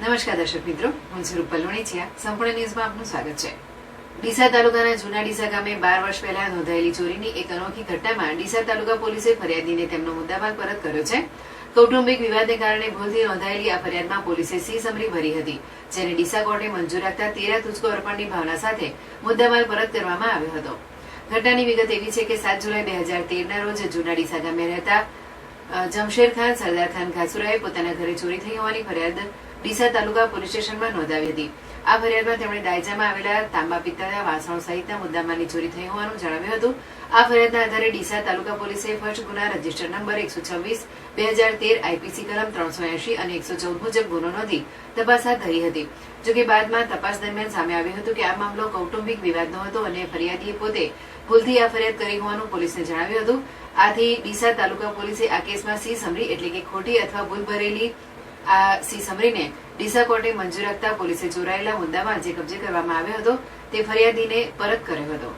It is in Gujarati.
નમસ્કાર દર્શક મિત્રો, હું સ્વરૂપ રૂપલ લોણીચિયા. સંપૂર્ણ ન્યૂઝમાં આપનું સ્વાગત છે. ડીસા તાલુકાના જૂના ડીસા ગામે બાર વર્ષ પહેલા નોંધાયેલી ચોરીની એક અનોખી ઘટનામાં ડીસા તાલુકા પોલીસે ફરિયાદીને તેમનો મુદ્દામાલ પરત કર્યો છે. કૌટુંબિક વિવાદને કારણે ભૂલથી નોંધાયેલી આ ફરિયાદમાં પોલીસે સી સમરી ભરી હતી, જેને ડીસા કોર્ટે મંજૂર રાખતા તેરા તુચકો અર્પણની ભાવના સાથે મુદ્દામાલ પરત કરવામાં આવ્યો હતો. ઘટનાની વિગત એવી છે કે સાત જુલાઈ બે હજાર તેરના રોજ જૂના ડીસા ગામે રહેતા જમશેર ખાન, સરદાર ખાન ઘાસુરાએ પોતાના ઘરે ચોરી થઈ હોવાની ફરિયાદ ડીસા તાલુકા પોલીસ સ્ટેશનમાં નોંધાવી હતી. આ ફરિયાદમાં તેમણે દાયજામાં આવેલા તાંબા પિત્તળના વાસણો સહિતના મુદ્દામાલની ચોરી થઈ હોવાનું જણાવ્યું હતું. આ ફરિયાદના આધારે ડીસા તાલુકા પોલીસે ફર્સ્ટ ગુના રજિસ્ટર નંબર એકસો છવ્વીસ, બે હજાર તેર આઈપીસી કલમ ત્રણસો એંશી અને એકસો ચૌદ મુજબ ગુનો નોંધી તપાસ હાથ ધરી હતી. જોકે બાદમાં તપાસ દરમિયાન સામે આવ્યું હતું કે આ મામલો કૌટુંબિક વિવાદનો હતો અને ફરિયાદીએ પોતે ભૂલથી આ ફરિયાદ કરી હોવાનું પોલીસને જણાવ્યું હતું. આથી ડીસા તાલુકા પોલીસે આ કેસમાં સી સમરી એટલે કે ખોટી અથવા ભૂલ ભરેલી આ સી સમરીને ડીસા કોર્ટે મંજૂર રાખતા પોલીસે ચોરાયેલા મુદ્દામાં જે કબજે કરવામાં આવ્યો હતો, તે ફરિયાદીને પરત કર્યો હતો.